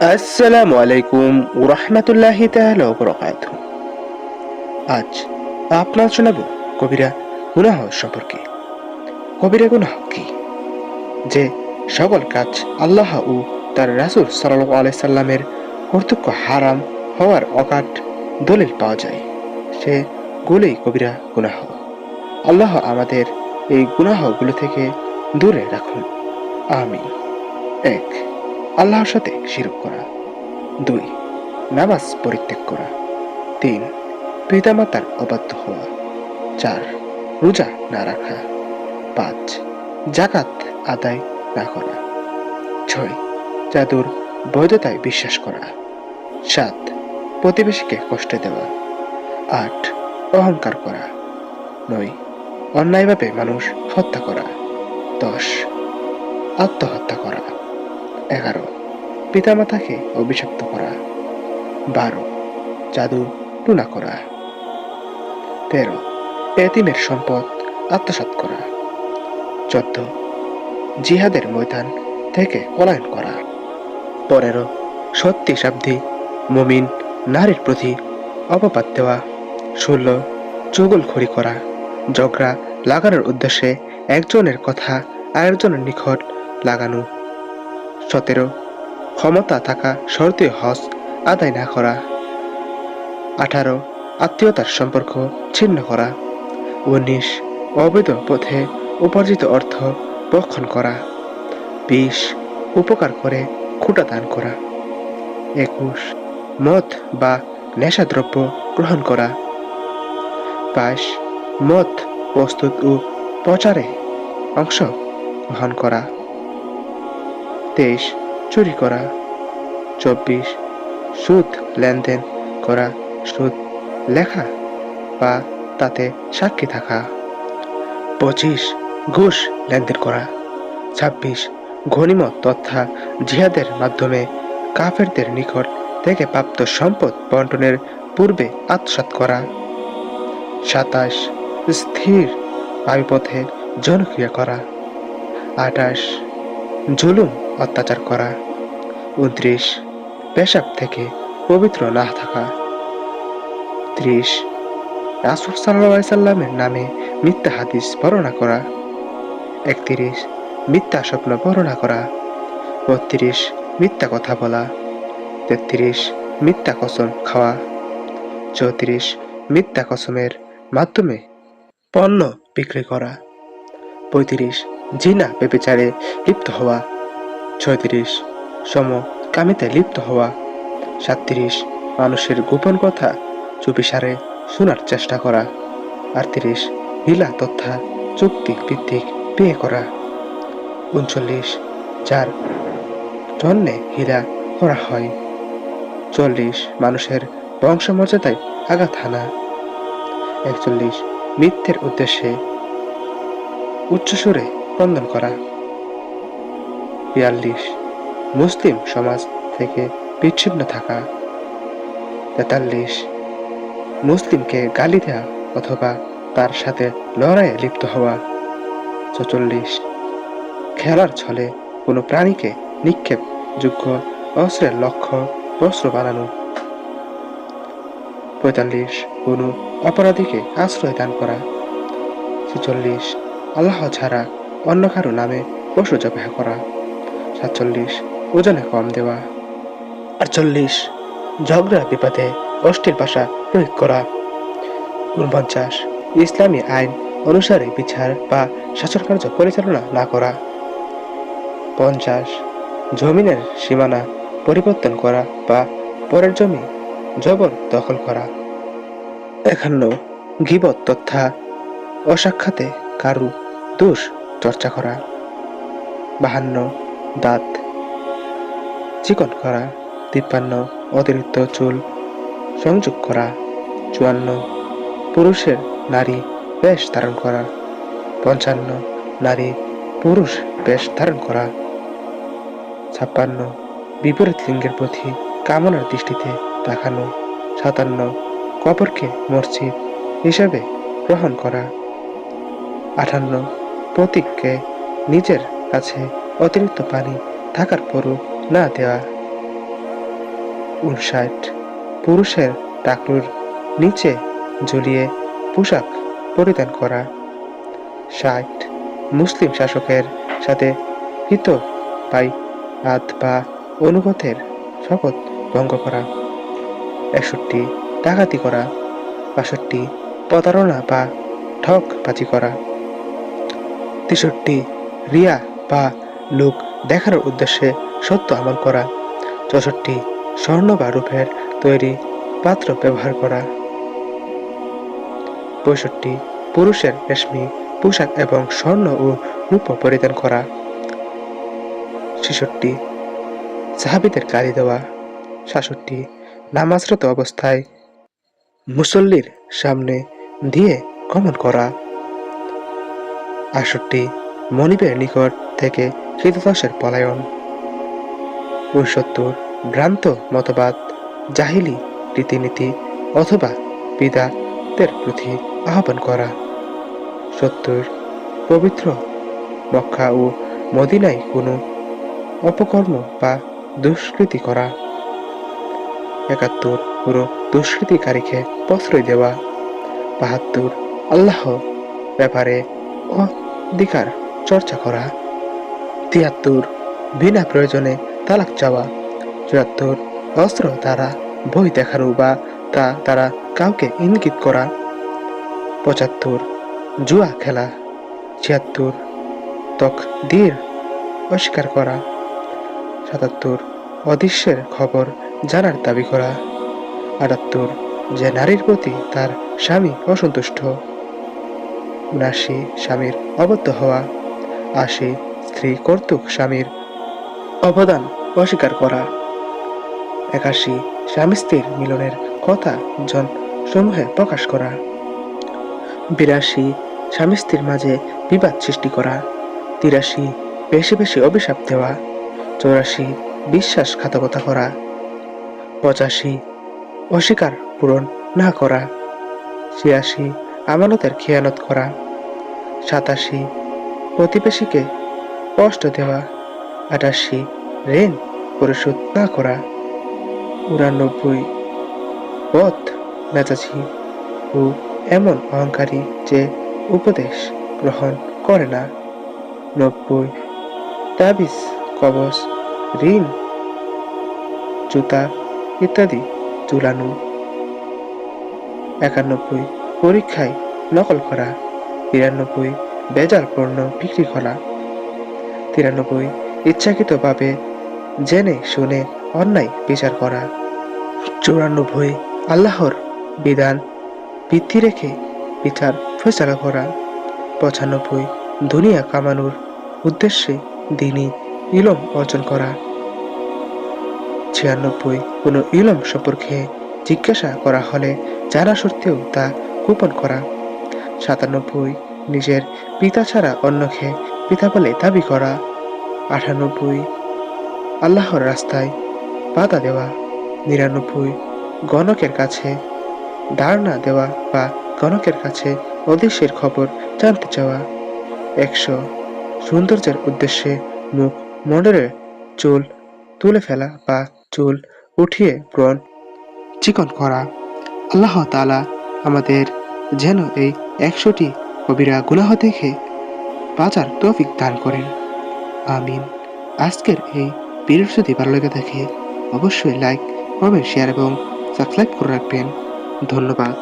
আসসালামু আলাইকুম ওরহমতুল্লাহি তাহলে বরকাত আজ আপনার শোনাব কবিরা গুনাহ সম্পর্কে। কবিরা গুনাহ কি? যে সকল কাজ আল্লাহ ও তার রাসুল সাল্লাহ আলাই সাল্লামের কর্তৃক হারাম হওয়ার অকাট দলিল পাওয়া যায়, সে গুলোই কবিরা গুনাহ। আল্লাহ আমাদের এই গুনাহগুলো থেকে দূরে রাখুন। আমিন। এক আল্লাহর সাথে শিরক করা। দুই, নামাজ পরিত্যাগ করা। তিন, পিতামাতার অবাধ্য হওয়া। চার, রোজা না রাখা। পাঁচ জাকাত আদায় না করা। ছয়, জাদুর বৈধতায় বিশ্বাস করা। সাত, প্রতিবেশীকে কষ্ট দেওয়া। আট, অহংকার করা। নয়, অন্যায়ভাবে মানুষ হত্যা করা। দশ, আত্মহত্যা করা। এগারো। পিতামাতাকে অভিশপ্ত করা। বারো। জাদু টুনা করা। তেরো। এতিমের সম্পদ আত্মসাৎ করা। চোদ্দ। জিহাদের ময়দান থেকে পলায়ন করা। পনেরো। সত্যি শাব্দি মমিন, নারীর প্রতি অপবাদ দেওয়া। ষোলো। চুগলখড়ি করা। ঝগড়া লাগানোর উদ্দেশ্যে একজনের কথা আরেকজনের নিকট লাগানো। সতেরো। ক্ষমতা থাকা শর্তীয় হজ আদায় না করা। আঠারো, আত্মীয়তার সম্পর্ক ছিন্ন করা। উনিশ, অবৈধ পথে উপার্জিত অর্থ বক্ষণ করা। বিশ, উপকার করে খুঁটা দান করা। একুশ, মদ বা নেশাদ্রব্য গ্রহণ করা। বাইশ, মদ, প্রস্তুত ও প্রচারে অংশ গ্রহণ করা। তেইশ, চুরি করা। চব্বিশ, সুদ লেনদেন করা। সুদ লেখা বা তাতে সাক্ষী থাকা। পঁচিশ, ঘুষ লেনদেন করা। ছাব্বিশ, ঘনিমত তথা জিহাদের মাধ্যমে কাফেরদের নিকট থেকে প্রাপ্ত সম্পদ বন্টনের পূর্বে আত্মসাৎ করা। সাতাশ, স্থির বায়ুপথে জনক্রিয়া করা। আঠাশ, জুলুম অত্যাচার করা। উনত্রিশ, পেশাব থেকে পবিত্র না থাকা। ত্রিশ, রাসুল সাল্লা সাল্লামের নামে মিথ্যা হাদিস বর্ণনা করা। একত্রিশ, মিথ্যা স্বপ্ন বর্ণনা করা। বত্রিশ, মিথ্যা কথা বলা। তেত্রিশ, মিথ্যা কসম খাওয়া। চৌত্রিশ, মিথ্যা কসমের মাধ্যমে পণ্য বিক্রি করা। পঁয়ত্রিশ, জিনা বেবিচারে লিপ্ত হওয়া। ছয়ত্রিশ। সম, কামিতে লিপ্ত হওয়া। সাতত্রিশ, মানুষের গোপন কথা চুপিসারে শোনার চেষ্টা করা। আটত্রিশ হিলা তথা চুক্তি ভিত্তিক বিয়ে করা। উনচল্লিশ, যার জন্যে হীরা করা হয়। চল্লিশ, মানুষের বংশমর্যাদায় আঘাত হানা। একচল্লিশ, মিথ্যের উদ্দেশ্যে উচ্চস্বরে বন্ধন করা। বিয়াল্লিশ। মুসলিম সমাজ থেকে বিচ্ছিন্ন থাকা। তেতাল্লিশ। মুসলিমকে গালি দেওয়া অথবা তার সাথে লড়াইয়ে লিপ্ত হওয়া। চচল্লিশ। খেলার ছলে কোনো প্রাণীকে নিক্ষেপ, যোগ্য অস্ত্রের লক্ষ্য অস্ত্র বানানো। পঁয়তাল্লিশ। কোনো অপরাধীকে আশ্রয় দান করা। ছেচল্লিশ। আল্লাহ ছাড়া অন্য কারও নামে পশু জবাহ করা। সাতচল্লিশ। ওজনে কম দেওয়া। আটচল্লিশ। ঝগড়া, বিপদে অষ্টির ভাষা প্রয়োগ করা। উনপঞ্চাশ। ইসলামী আইন অনুসারে বিচার বা শাসন কার্য পরিচালনা না করা। পঞ্চাশ। জমিনের সীমানা পরিবর্তন করা বা পরের জমি জবর দখল করা। একান্ন। গিবত তথা অসাক্ষাতে কারু দোষ চর্চা করা। বাহান্ন। দাঁত। চিকন করা, তিপ্পান্ন, অতিরিক্ত চুল। সংযোগ করা, চুয়ান্ন। পুরুষের নারী বেশ ধারণ করা। পঞ্চান্ন। নারী, পুরুষ বেশ ধারণ করা। ছাপ্পান্ন। বিপরীত লিঙ্গের প্রতি কামনার দৃষ্টিতে তাকানো। সাতান্ন। কবরকে মসজিদ হিসেবে গ্রহণ করা। আটান্ন প্রতীককে নিজের কাছে অতিরিক্ত পানি থাকার পরও না দেওয়া। উনষাট। পুরুষের টাকলুর নিচে ঝুলিয়ে পোশাক পরিধান করা। ষাট। মুসলিম শাসকের সাথে হিত পাই হাত বা অনুগতের শপথ ভঙ্গ করা। একষট্টি। ডাকাতি করা। বাষট্টি। প্রতারণা বা ঠকবাজি করা। তেষট্টি। রিয়া বা লোক দেখানোর উদ্দেশ্যে সত্য আমল করা। চৌষট্টি স্বর্ণ বা রূপের তৈরি পাত্র ব্যবহার করা। পঁয়ষট্টি পুরুষের রেশমি, পোশাক এবং স্বর্ণ ও রূপ পরিধান করা। ছেষট্টি সাহাবিদের গালি দেওয়া। সাতষট্টি নামাজরত অবস্থায় মুসল্লির সামনে দিয়ে গমন করা। আটষট্টি মনিবের নিকট থেকে কৃতদাসের পলায়ন। উনসত্তর ভ্রান্ত মতবাদ, জাহিলি, রীতিনীতি অথবা বিদাতের প্রতি আহ্বান করা। সত্তর, পবিত্র মক্কা ও মদিনায় কোনো অপকর্ম বা দুষ্কৃতি করা। একাত্তর পুরো দুষ্কৃতিকারীকে প্রশ্রয় দেওয়া। বাহাত্তর, আল্লাহ ব্যাপারে অধিকার চর্চা করা। তিয়াত্তর। বিনা প্রয়োজনে তালাক চাওয়া। চুয়াত্তর। অস্ত্র দ্বারা বই দেখানো বা তা দ্বারা কাউকে ইঙ্গিত করা। পঁচাত্তর। জুয়া খেলা। ছিয়াত্তর। তকদির অস্বীকার করা। সাতাত্তর। অদৃশ্যের খবর জানার দাবি করা। আটাত্তর। যে নারীর প্রতি তার স্বামী অসন্তুষ্ট। উনাশি। স্বামীর অবদ্ধ হওয়া। আশি। স্ত্রী কর্তৃক স্বামীর অবদান অস্বীকার করা। একাশি স্বামী স্ত্রীর মিলনের কথা জন সমূহে প্রকাশ করা। বিরাশি স্বামী স্ত্রীর মাঝে বিবাদ সৃষ্টি করা। তিরাশি বেশি বেশি অভিশাপ দেওয়া। চৌরাশি বিশ্বাসঘাতকতা করা। পঁচাশি অস্বীকার পূরণ না করা। ছিয়াশি আমানতের খেয়ানত করা। সাতাশি প্রতিবেশীকে কষ্ট দেওয়া। আটাশি ঋণ পরিশোধ না করা। উনানব্বই পথ মেজাজি ও এমন অহংকারী যে উপদেশ গ্রহণ করে না। নব্বই তাবিজ কবচ ঋণ, জুতা ইত্যাদি ঝুলানো একানব্বই পরীক্ষায় নকল করা। তিরানব্বই বেজাল পণ্য বিক্রি করা। তিরানব্বই। ইচ্ছাকৃতভাবে জেনে, শুনে অন্যায় বিচার করা। চৌরানব্বই। আল্লাহর বিধান, ভিত্তি রেখে বিচার, ফয়সালা করা। পঁচানব্বই। দুনিয়া কামানোর উদ্দেশ্যে দিনই ইলম অর্জন করা। ছিয়ানব্বই। কোনো ইলম সম্পর্কে জিজ্ঞাসা করা হলে জানা সত্ত্বেও তা গোপন করা। সাতানব্বই। নিজের পিতা ছাড়া অন্যকে পিতা বলে দাবি করা। আটানব্বই। আল্লাহর রাস্তায় বাধা দেওয়া। নিরানব্বই। গণকের কাছে ধারণা দেওয়া বা গণকের কাছে অদৃশ্যের খবর জানতে চাওয়া। একশো। সৌন্দর্যের উদ্দেশ্যে মুখ মন্ডলের চুল তুলে ফেলা বা চুল উঠিয়ে ব্রণ চিকন করা। আল্লাহ তালা আমাদের যেন এই একশোটি কবিরা গুনাহ থেকে বাঁচার তৌফিক দান করেন। আমিন। আজকের এই ভিডিওটি যদি ভালো লেগে থাকে, অবশ্যই লাইক কমেন্ট শেয়ার এবং সাবস্ক্রাইব করে রাখবেন। ধন্যবাদ।